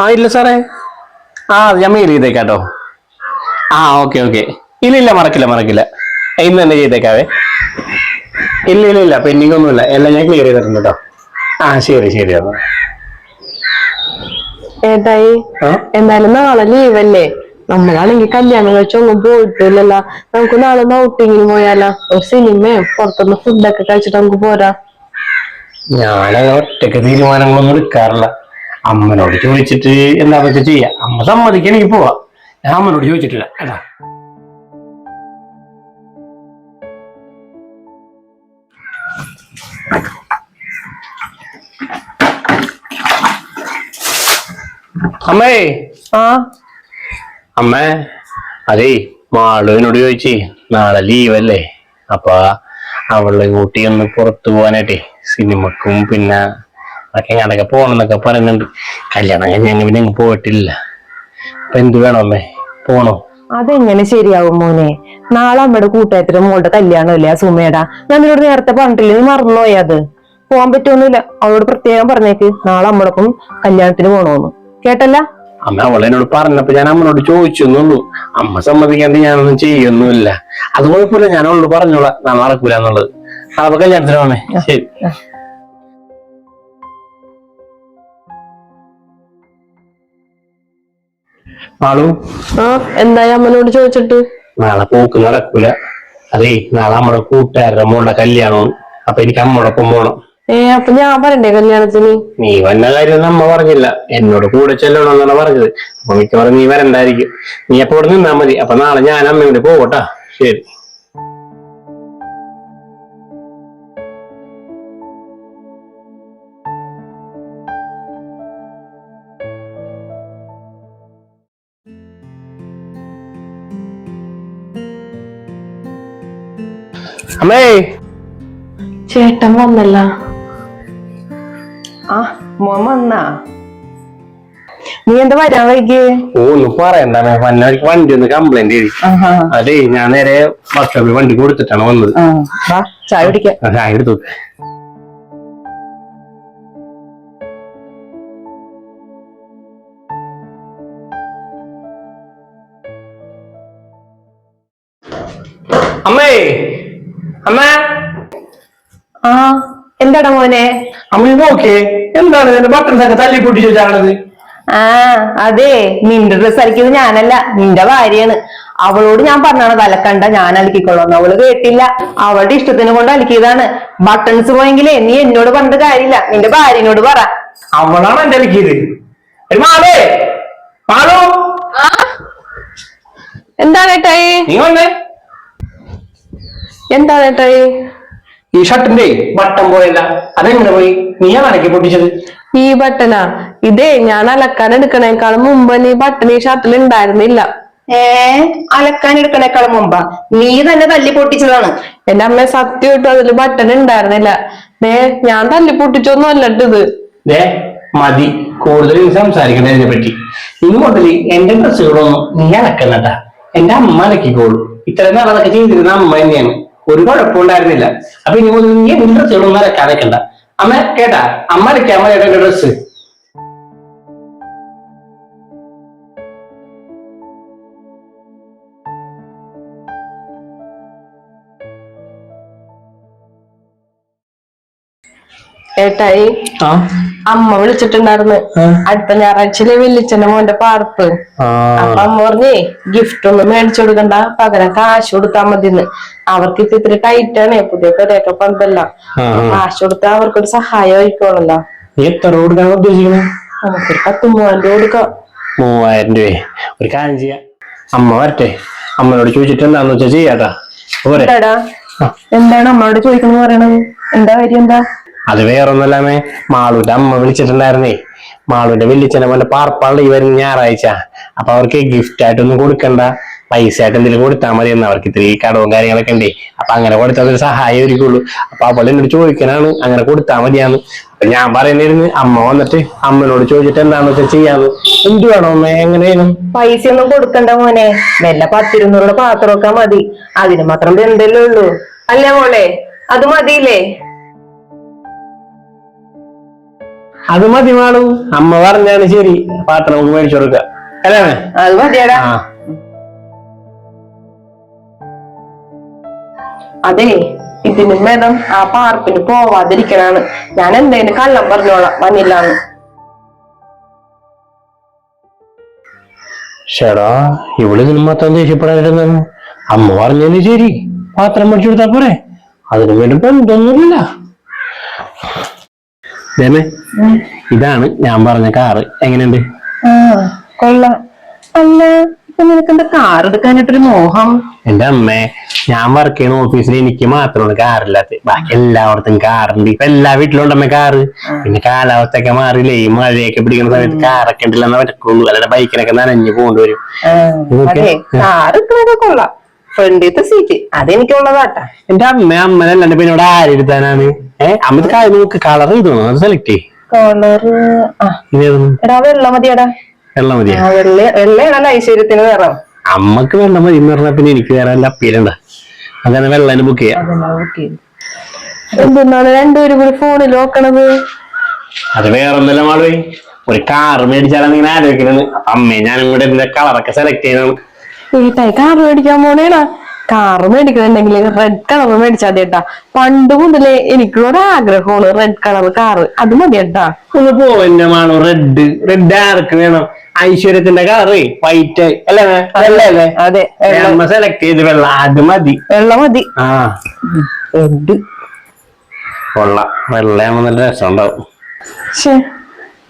ആ ഇല്ല സാറേ. ആ ഞാൻ മെയിൽ ചെയ്തേക്കാട്ടോ. ആ ഓക്കെ ഓക്കെ ഇല്ല ഇല്ല മറക്കില്ല മറക്കില്ല. ഇന്ന് തന്നെ ചെയ്തേക്കാവേ. ഇല്ല ഇല്ല ഇല്ല പെൻഡിങ് ഒന്നുമില്ല. എല്ലാം ഞാൻ ക്ലിയർ ചെയ്തിട്ടുണ്ട് കേട്ടോ ആ ശരി ശരി എന്നാ. ഏട്ടായി ആ? എന്തായാലും നാളെ ലീവല്ലേ നമ്മളാണെങ്കിൽ കല്യാണം കഴിച്ചൊന്നും പോയിട്ടില്ലല്ലോ. നമുക്ക് നാളെ ഒന്ന് ഔട്ടിങ്ങിന് പോയാലോ? ഒരു സിനിമയോ പുറത്തുനിന്ന് ഫുഡൊക്കെ കഴിച്ചിട്ട് നമുക്ക് പോരാ. ഞാനൊറ്റക്ക് ഒറ്റയ്ക്ക് തീരുമാനങ്ങളൊന്നും എടുക്കാറില്ല. അമ്മനോട് ചോദിച്ചിട്ട് എന്താ വെച്ചാ ചെയ്യാം? അമ്മ സമ്മതിക്കണെങ്കിൽ പോവാ. ഞാൻ അമ്മനോട് ചോദിച്ചിട്ടില്ല കേട്ടാ. അമ്മേ. ആ. അമ്മേ അതേ മാളുവിനോട് ചോദിച്ചേ നാളെ ലീവല്ലേ? അപ്പൊ അവളെ കൂട്ടി ഒന്ന് പുറത്തു പോവാനായിട്ടേ സിനിമക്കും പിന്നെ അതൊക്കെ എങ്ങാടൊക്കെ പോകണം എന്നൊക്കെ പറയുന്നുണ്ട് കല്യാണം കഴിഞ്ഞ് ഞങ്ങൾ പിന്നെ അങ്ങ് പോയിട്ടില്ല. അപ്പൊ എന്ത് വേണം അമ്മേ? പോണോ? അതെങ്ങനെ ശരിയാവും മോനെ? നാളെ അമ്മയുടെ കൂട്ടുകാരത്തിന്റെ മോളുടെ കല്യാണമല്ലേ ആ സുമേടാ? ഞാൻ നിന്നോട് നേരത്തെ പറഞ്ഞിട്ടില്ലേ നീ മറന്നുപോയി അത്? പോവാൻ പറ്റുമൊന്നുമില്ല അവളോട് പ്രത്യേകം പറഞ്ഞേക്ക്. നാളെ അമ്മടൊപ്പം കല്യാണത്തിന് പോണോന്ന്. കേട്ടല്ല? അമ്മ അവളെ എന്നോട് പറഞ്ഞപ്പോ ഞാൻ അമ്മനോട് ചോദിച്ചെന്നുള്ളൂ. അമ്മ സമ്മതിക്കാണ്ട് ഞാനൊന്നും ചെയ്യൊന്നുമില്ല അത് കുഴപ്പമില്ല. ഞാൻ അവളോട് പറഞ്ഞോളാം. നാളെ നടക്കൂല എന്നുള്ളത് അപ്പൊ കല്യാണത്തിന് പോണേ. ശരി. മാളു? ആ എന്തായി അമ്മനോട് ചോദിച്ചിട്ട്? നാളെ പോക്ക് നടക്കൂല. അതേ നാളെ നമ്മുടെ കൂട്ടുകാരുടെ മോളുടെ കല്യാണം അപ്പൊ എനിക്ക് അമ്മോടൊപ്പം പോണം. ഏ അപ്പൊ ഞാൻ പറയണ്ടേ കല്യാണത്തിന്? നീ വന്ന കാര്യം അമ്മ പറഞ്ഞില്ല. എന്നോട് കൂടെ ചെല്ലണമെന്നാണ് പറഞ്ഞത്. അപ്പൊ മിക്കവാറും നീ വരണ്ടായിരിക്കും. നീ അപ്പൊ ഇവിടെ നിന്നാ മതി. അപ്പൊ നാളെ ഞാൻ അമ്മയോട് പോകട്ടാ ശരി. അമ്മേ. ചേട്ടൻ വന്നല്ല. ആ മോൻ വന്നാ. നീ എന്താ വരാൻ വൈകി? ഓ ഒന്നും പറയണ്ട വന്നവർക്ക് വന്ന വണ്ടി ഒന്ന് കംപ്ലൈന്റ് ചെയ്തി. അതേ ഞാൻ നേരെ വർക്ക്ഷോപ്പിൽ വണ്ടി കൊടുത്തിട്ടാണ് വന്നത്. ചായ കുടിക്കാം. ചായ എടുത്തു അമ്മേ. അമ്മ? ആ എന്താടാ മോനെ? അമ്മ നോക്കേ എന്താണ് നിന്റെ ബട്ടൺസ് ഒക്കെ തല്ലി പൊട്ടിച്ചു വെച്ചാണത്? ആ അതെ നിന്റെ ഡ്രസ് അലക്കിയത് ഞാനല്ല നിന്റെ ഭാര്യയാണ്. അവളോട് ഞാൻ പറഞ്ഞാണ് അലക്കണ്ട ഞാൻ അലക്കിക്കൊള്ളാന്ന്. അവൾ കേട്ടില്ല. അവളുടെ ഇഷ്ടത്തിന് കൊണ്ട് അലക്കിയതാണ്. ബട്ടൺസ് പോയെങ്കിലേ നീ എന്നോട് പറഞ്ഞ കാര്യമില്ല. നിന്റെ ഭാര്യനോട് പറ. അവളാണ് എന്റെ അലക്കിയത്. എടി മാളേ മാളു. എന്താണ് ഏട്ടായി നീ വന്നേ. എന്താണ് ഏട്ടായി ഈ? ഷർട്ടിന്റെ ബട്ടൺ പോയല്ല അതെങ്ങനെ പോയി? നീയാണ് അലക്കി പൊട്ടിച്ചത്? ഈ ബട്ടനാ ഇതേ ഞാൻ അലക്കാൻ എടുക്കണേക്കാളും മുമ്പ് നീ ബട്ടൺ ഈ ഷർട്ടിൽ ഉണ്ടായിരുന്നില്ല ഏ അലക്കാൻ എടുക്കണേക്കാളും മുമ്പാ. നീ തന്നെ തല്ലി പൊട്ടിച്ചതാണ്. എന്റെ അമ്മ സത്യം ഇട്ടു അതിൽ ബട്ടൺ ഉണ്ടായിരുന്നില്ല ദേ ഞാൻ തല്ലി പൊട്ടിച്ചൊന്നും അല്ലട്ടിത് ഇത്. ദേ മതി. കൂടുതൽ നീ സംസാരിക്കണ്ട ഇതിനെ പറ്റി. ഇനി മുതൽ എന്റെ ഡ്രസ്സുകളൊന്നും നീ അലക്കണ്ട എന്റെ അമ്മ അലക്കിക്കോളൂ. ഇത്രയും നാളതൊക്കെ ചെയ്തിരുന്ന അമ്മ തന്നെയാണ്. ഒരു കുഴപ്പമുണ്ടായിരുന്നില്ല അപ്പൊ ഇനി മുതൽ നീ മുന്നിൽ ചെറുമാരെ അലക്കണ്ട അമ്മ കേട്ടാ? അമ്മ അലക്കാൻ ഇടേണ്ട ഡ്രസ് ഏട്ടായി അമ്മ വിളിച്ചിട്ടുണ്ടായിരുന്നു. അടുത്ത ഞായറാഴ്ചയിലെ വെല്ലിച്ചന്റെ മോന്റെ പാർപ്പ്. അപ്പൊ അമ്മ പറഞ്ഞേ ഗിഫ്റ്റ് ഒന്നും മേടിച്ചു കൊടുക്കണ്ട പകരം കാശ് കൊടുത്താൽ മതിന്ന്. അവർക്ക് ഇപ്പൊ ഇത്തിരി ടൈറ്റ് ആണ് പുതിയ പെരയൊക്കെ പന്തല്ല. കാശ് കൊടുത്താൽ അവർക്കൊരു സഹായം ആയിക്കോളല്ലോ എത്ര കൊടുക്കാൻ ഉദ്ദേശിക്കുന്നത് നമുക്കൊരു പത്ത് മൂവായിരം രൂപ കൊടുക്കാം. മൂവായിരം രൂപയെ ഒരു കാര്യം ചെയ്യാം. അമ്മ വരട്ടെ. അമ്മയോട് ചോദിച്ചിട്ട് എന്താന്ന് വെച്ചാ ചെയ്യാട്ടാ എന്താണ് അമ്മയോട് ചോദിക്കണെന്ന് പറയണത്? എന്താ കാര്യം എന്താ? അത് വേറൊന്നല്ലാമേ മാളൂന്റെ അമ്മ വിളിച്ചിട്ടുണ്ടായിരുന്നേ. മാളൂന്റെ വെല്ലിച്ചനെ മോന്റെ പാർപ്പാളുടെ ഈ വരുന്ന ഞായറാഴ്ച. അപ്പൊ അവർക്ക് ഗിഫ്റ്റ് ആയിട്ടൊന്നും കൊടുക്കണ്ട. പൈസ ആയിട്ട് എന്തെങ്കിലും കൊടുത്താൽ മതി എന്ന് അവർക്ക് ഇത്തിരി കടവും കാര്യങ്ങളൊക്കെ ഉണ്ട്. അപ്പൊ അങ്ങനെ കൊടുത്താൽ ഒരു സഹായം ഒരുക്കുള്ളൂ അപ്പൊ അവൾ എന്നോട് ചോദിക്കാനാണ് അങ്ങനെ കൊടുത്താൽ മതിയാന്ന്. അപ്പൊ ഞാൻ പറയുന്നിരുന്നു അമ്മ വന്നിട്ട് അമ്മനോട് ചോദിച്ചിട്ട് എന്താണെന്ന് വെച്ചാൽ ചെയ്യാന്ന്. എന്ത് വേണോ അമ്മ എങ്ങനെയാണ് പൈസ ഒന്നും കൊടുക്കണ്ട മോനെ. മെല്ലെ പത്തിരുന്നൂറുടെ പാത്രമൊക്കെ മതി. അതിന് മാത്രം എന്തെല്ലാം ഉള്ളൂ. അല്ലേ മോളെ? അത് മതിയില്ലേ? അത് മതി മാളു. അമ്മ പറഞ്ഞാണ് ശരി. പാത്രം നമുക്ക് മേടിച്ചു കൊടുക്ക. അല്ലേ? അത് മതിയടാ. ആ. അതെ ഇതിനും ഭേദം ആ പാർപ്പിന് പോവാതിരിക്കണാണ്. ഞാൻ എന്തേലും കള്ളം പറഞ്ഞോളാം. വന്നില്ലാന്ന്. ഷേടാ ഇവിടെ ഇതിന് മാത്രം ദേഷ്യപ്പെടാതിരുന്നാണ് അമ്മ പറഞ്ഞതിന് ശരി. പാത്രം മേടിച്ചു കൊടുത്താ പോരെ. അതിനു വേണ്ടി ബന്ധമൊന്നുമില്ല. ദേമേ ഇതാണ് ഞാൻ പറഞ്ഞ കാറ്. എങ്ങനെയുണ്ട്? കൊള്ളാം. അല്ല ഇപ്പൊ നിനക്ക് എന്താ കാർ എടുക്കാനായിട്ടൊരു മോഹം? എന്റെ അമ്മേ ഞാൻ വർക്ക് ചെയ്യുന്ന ഓഫീസിൽ എനിക്ക് മാത്രമാണ് കാറില്ലാത്ത ബാക്കി എല്ലായിടത്തും കാറുണ്ട്. ഇപ്പൊ എല്ലാ വീട്ടിലും ഉണ്ടമ്മേ കാറ്. പിന്നെ കാലാവസ്ഥ ഒക്കെ മാറിയില്ലേ? ഈ മഴയൊക്കെ പിടിക്കുന്ന സമയത്ത് കാറൊക്കെ ഉണ്ടല്ലെന്നാ പറ്റുള്ളൂ അല്ലാതെ ബൈക്കിനൊക്കെ നനഞ്ഞു പോകേണ്ടി വരും. എടുക്കണതൊക്കെ കൊള്ളാം. ഫ്രണ്ടിലത്തെ സീറ്റ് അതെനിക്കുള്ളതാട്ടാ എന്റെ അമ്മ അമ്മനല്ലാണ്ട് പിന്നെ ഇവിടെ ആരെടുത്താനാണ് ഏഹ് അമ്മ കാര്യം നോക്ക് കളർ ചെയ്തോണു അത് സെലക്ട് ചെയ്യ്. കളറ് ആ. ഇതേതൊന്നും എടാ വെള്ള മതിയടാ. വെള്ള മതിയാ. ആ വെള്ള വെള്ളയാണല്ലോ ഐശ്വര്യത്തിന് നിറം. അമ്മയ്ക്ക് വെള്ളം മതി എന്ന് പറഞ്ഞാൽ പിന്നെ എനിക്ക് വേറെ അപ്പീലുണ്ട അങ്ങനെ വെള്ളം ബുക്ക് ചെയ്യാം. എന്തെന്നാണ് രണ്ടുപേരും കൂടി ഫോണിൽ നോക്കണത്? അത് വേറെ ഒന്നല്ല മാളു ഒരു കാറ് മേടിച്ചാലാണ് ഇങ്ങനെ ആലോചിക്കുന്നത് അമ്മേ ഞാനും കൂടെ ഇതിന്റെ കളറൊക്കെ സെലക്ട് ചെയ്യണം. ഏട്ടായി കാറ് മേടിക്കാൻ പോണേണാ കാറ് മേടിക്കണുണ്ടെങ്കിൽ റെഡ് കളർ മേടിച്ചാൽ മതി ഏട്ടാ പണ്ട് മുതലേ എനിക്കുള്ള ആഗ്രഹമാണ് റെഡ് കളർ കാറ് അത് മതി ഏട്ടാ ഒന്ന് പോവന്നെ മാണു റെഡ് റെഡ് ആർക്ക് വേണം? ഐശ്വര്യത്തിന്റെ കളറ് വൈറ്റ് അല്ലേ? വെള്ളല്ലേ അതെ അമ്മ സെലക്ട് ചെയ്ത് വെള്ള. അത് മതി. വെള്ള മതി. ആ. റെഡ് കൊള്ള. വെള്ളയാകുമ്പോ നല്ല രസം ഉണ്ടാവും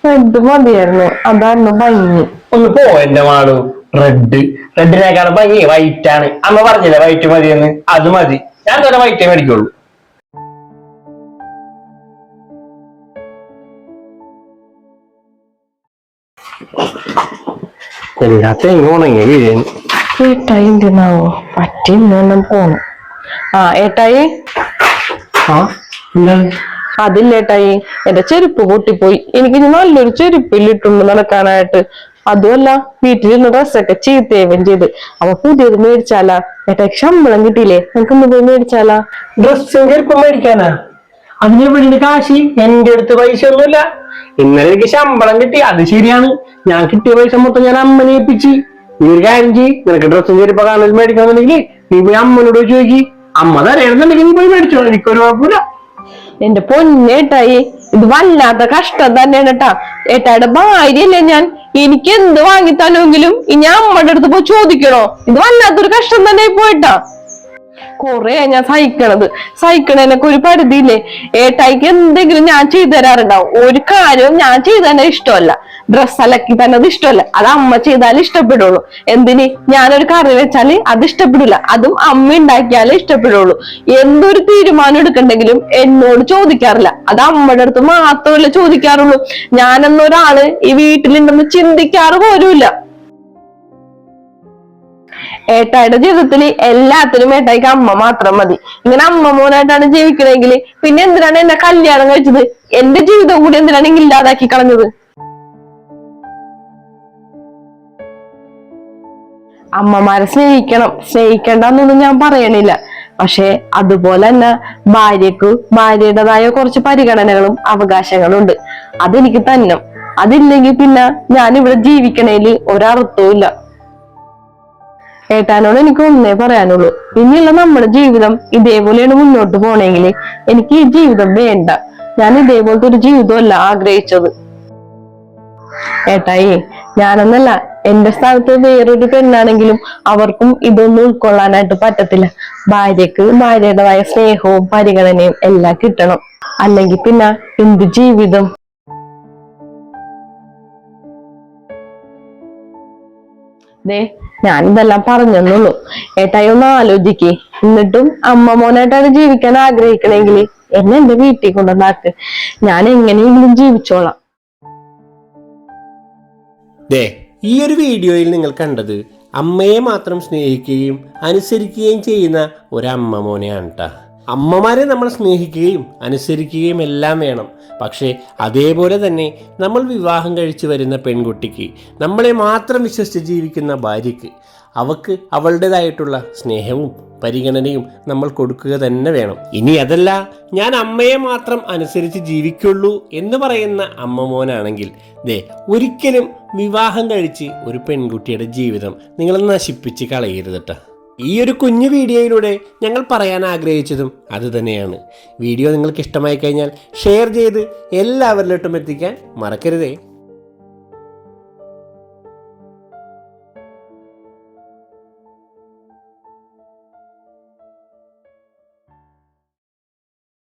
റെഡ് മതിയായിരുന്നു. അതായിരുന്നു ഭംഗി. ഒന്ന് പോ എന്റെ മാളു. റെഡ് റെഡിനേക്കാൾ ഭംഗി. വൈറ്റ് ആണ്. അമ്മ പറഞ്ഞില്ലേ വൈറ്റ് മതിയെന്ന്? അത് മതി. ഞാൻ തന്നെ വൈറ്റേ മേടിക്കുള്ളൂ. അതില്ലേട്ടായി ഉണങ്ങി വീഴുന്നു ഏട്ടായി എന്തിനാവോ പറ്റി ഇന്നെല്ലാം പോണം. ആ ഏട്ടായി? ആ എന്താണ്? അതില്ല ഏട്ടായി? എന്റെ ചെരുപ്പ് പൊട്ടിപ്പോയി എനിക്ക് നല്ലൊരു നല്ലൊരു ചെരുപ്പില്ലിട്ടുണ്ട് നടക്കാനായിട്ട് അതുമല്ല വീട്ടിലിരുന്ന് ഡ്രസ്സൊക്കെ ചീത്തേവൻ ചെയ്ത്. അവ പുതിയത് മേടിച്ചാലാ? ഏട്ടായിക്ക് ശമ്പളം കിട്ടിയില്ലേ? നിനക്ക് മുതൽ മേടിച്ചാലാ? ഡ്രസ്സും ചെരുപ്പം മേടിക്കാനാ? അതിന് വീടിന് കാശി എന്റെ അടുത്ത് പൈസ ഒന്നുമില്ല. ഇന്നലെ എനിക്ക് ശമ്പളം കിട്ടി അത് ശരിയാണ്. ഞാൻ കിട്ടിയ പൈസ മൊത്തം ഞാൻ അമ്മനെ ഏൽപ്പിച്ച്. നീ ഒരു കാര്യം ചെയ്യ് നിനക്ക് ഡ്രസ്സും ചെരുപ്പം കാണാൻ മേടിക്കണമെന്നുണ്ടെങ്കിൽ നീ പോയി അമ്മനോട് ചോദിക്കി. അമ്മ തരണമെന്നുണ്ടെങ്കിൽ നീ പോയി മേടിച്ചോ എനിക്കൊരു കുഴപ്പമില്ല. എന്റെ പൊന്നേട്ടായി ഇത് വല്ലാത്ത കഷ്ടം തന്നെയാണ് കേട്ടാ ഏട്ടായുടെ ഭാര്യയല്ലേ ഞാൻ? എനിക്ക് എന്ത് വാങ്ങിത്തന്നെങ്കിലും ഇനി അമ്മയുടെ അടുത്ത് പോയി ചോദിക്കണോ? ഇത് വല്ലാത്തൊരു കഷ്ടം തന്നെ പോയിട്ടാ കൊറേ ഞാൻ സഹിക്കണത്. സഹിക്കണതിനൊക്കെ ഒരു പരിധിയില്ലേ? ഏട്ടായിക്ക് എന്തെങ്കിലും ഞാൻ ചെയ്തു തരാറുണ്ടാവും ഒരു കാര്യവും ഞാൻ ചെയ്തു തന്നെ ഇഷ്ടമല്ല. ഡ്രസ് അലക്കി തന്നെ അത് ഇഷ്ടമല്ല. അത് അമ്മ ചെയ്താലേ ഇഷ്ടപ്പെടുള്ളൂ. എന്തിന്? ഞാനൊരു കറി വെച്ചാൽ അത് ഇഷ്ടപ്പെടില്ല. അതും അമ്മ ഉണ്ടാക്കിയാലേ ഇഷ്ടപ്പെടുള്ളൂ. എന്തൊരു തീരുമാനം എടുക്കണ്ടെങ്കിലും എന്നോട് ചോദിക്കാറില്ല. അത് അമ്മയുടെ അടുത്ത് മാത്രമല്ല ചോദിക്കാറുള്ളൂ. ഞാനെന്നൊരാൾ ഈ വീട്ടിലുണ്ടെന്ന് ചിന്തിക്കാറ് പോലുമില്ല. ഏട്ടായുടെ ജീവിതത്തിൽ എല്ലാത്തിനും ഏട്ടായിക്ക് അമ്മ മാത്രം മതി. ഇങ്ങനെ അമ്മ മോനായിട്ടാണ് ജീവിക്കണമെങ്കിൽ പിന്നെ എന്തിനാണ് എന്നെ കല്യാണം കഴിച്ചത്? എന്റെ ജീവിതം കൂടി എന്തിനാണ് ഇല്ലാതാക്കി കളഞ്ഞത്? അമ്മമാരെ സ്നേഹിക്കണം. സ്നേഹിക്കണ്ടെന്നൊന്നും ഞാൻ പറയണില്ല. പക്ഷെ അതുപോലെ തന്നെ ഭാര്യക്ക് ഭാര്യയുടേതായ കുറച്ച് പരിഗണനകളും അവകാശങ്ങളും ഉണ്ട് അതെനിക്ക് തന്നെ. അതില്ലെങ്കിൽ പിന്നെ ഞാൻ ഇവിടെ ജീവിക്കണേൽ ഒരർത്ഥവും ഇല്ല ഏട്ടാനോട് എനിക്ക് ഒന്നേ പറയാനുള്ളൂ. ഇനിയുള്ള നമ്മുടെ ജീവിതം ഇതേപോലെയാണ് മുന്നോട്ട് പോണെങ്കിൽ എനിക്ക് ഈ ജീവിതം വേണ്ട. ഞാൻ ഇതേപോലത്തെ ഒരു ജീവിതമല്ല ആഗ്രഹിച്ചത്. ഏട്ടായി ഞാനൊന്നല്ല എന്റെ സ്ഥാനത്ത് വേറൊരു പെണ്ണാണെങ്കിലും അവർക്കും ഇതൊന്നും ഉൾക്കൊള്ളാനായിട്ട് പറ്റത്തില്ല. ഭാര്യക്ക് ഭാര്യയുടേതായ സ്നേഹവും പരിഗണനയും എല്ലാം കിട്ടണം. അല്ലെങ്കിൽ പിന്നെ എന്ത് ജീവിതം? ദേ ഞാനിതെല്ലാം പറഞ്ഞെന്നുള്ളൂ. ഏട്ടായി ഒന്ന് ആലോചിക്ക്. എന്നിട്ടും അമ്മ മോനായിട്ടാണ് ജീവിക്കാൻ ആഗ്രഹിക്കണെങ്കിൽ എന്നെ എന്റെ വീട്ടിൽ കൊണ്ടുവന്നാക്ക് ഞാൻ എങ്ങനെയെങ്കിലും ജീവിച്ചോളാം. ഈ ഒരു വീഡിയോയിൽ നിങ്ങൾ കണ്ടത് അമ്മയെ മാത്രം സ്നേഹിക്കുകയും അനുസരിക്കുകയും ചെയ്യുന്ന ഒരമ്മ മോനെയാണ് കേട്ടോ അമ്മമാരെ നമ്മൾ സ്നേഹിക്കുകയും അനുസരിക്കുകയും എല്ലാം വേണം. പക്ഷേ അതേപോലെ തന്നെ നമ്മൾ വിവാഹം കഴിച്ചു വരുന്ന പെൺകുട്ടിക്ക് നമ്മളെ മാത്രം വിശ്വസിച്ച് ജീവിക്കുന്ന ഭാര്യയ്ക്ക് അവക്ക് അവളുടേതായിട്ടുള്ള സ്നേഹവും പരിഗണനയും നമ്മൾ കൊടുക്കുക തന്നെ വേണം. ഇനി അതല്ല ഞാൻ അമ്മയെ മാത്രം അനുസരിച്ച് ജീവിക്കുള്ളൂ എന്ന് പറയുന്ന അമ്മ മോനാണെങ്കിൽ ദേ ഒരിക്കലും വിവാഹം കഴിച്ച് ഒരു പെൺകുട്ടിയുടെ ജീവിതം നിങ്ങൾ നശിപ്പിച്ച് കളയരുത് കേട്ടോ ഈ ഒരു കുഞ്ഞു വീഡിയോയിലൂടെ ഞങ്ങൾ പറയാൻ ആഗ്രഹിച്ചതും അതുതന്നെയാണ് വീഡിയോ നിങ്ങൾക്ക് ഇഷ്ടമായി കഴിഞ്ഞാൽ ഷെയർ ചെയ്ത് എല്ലാവരിലോട്ടും എത്തിക്കാൻ മറക്കരുതേ.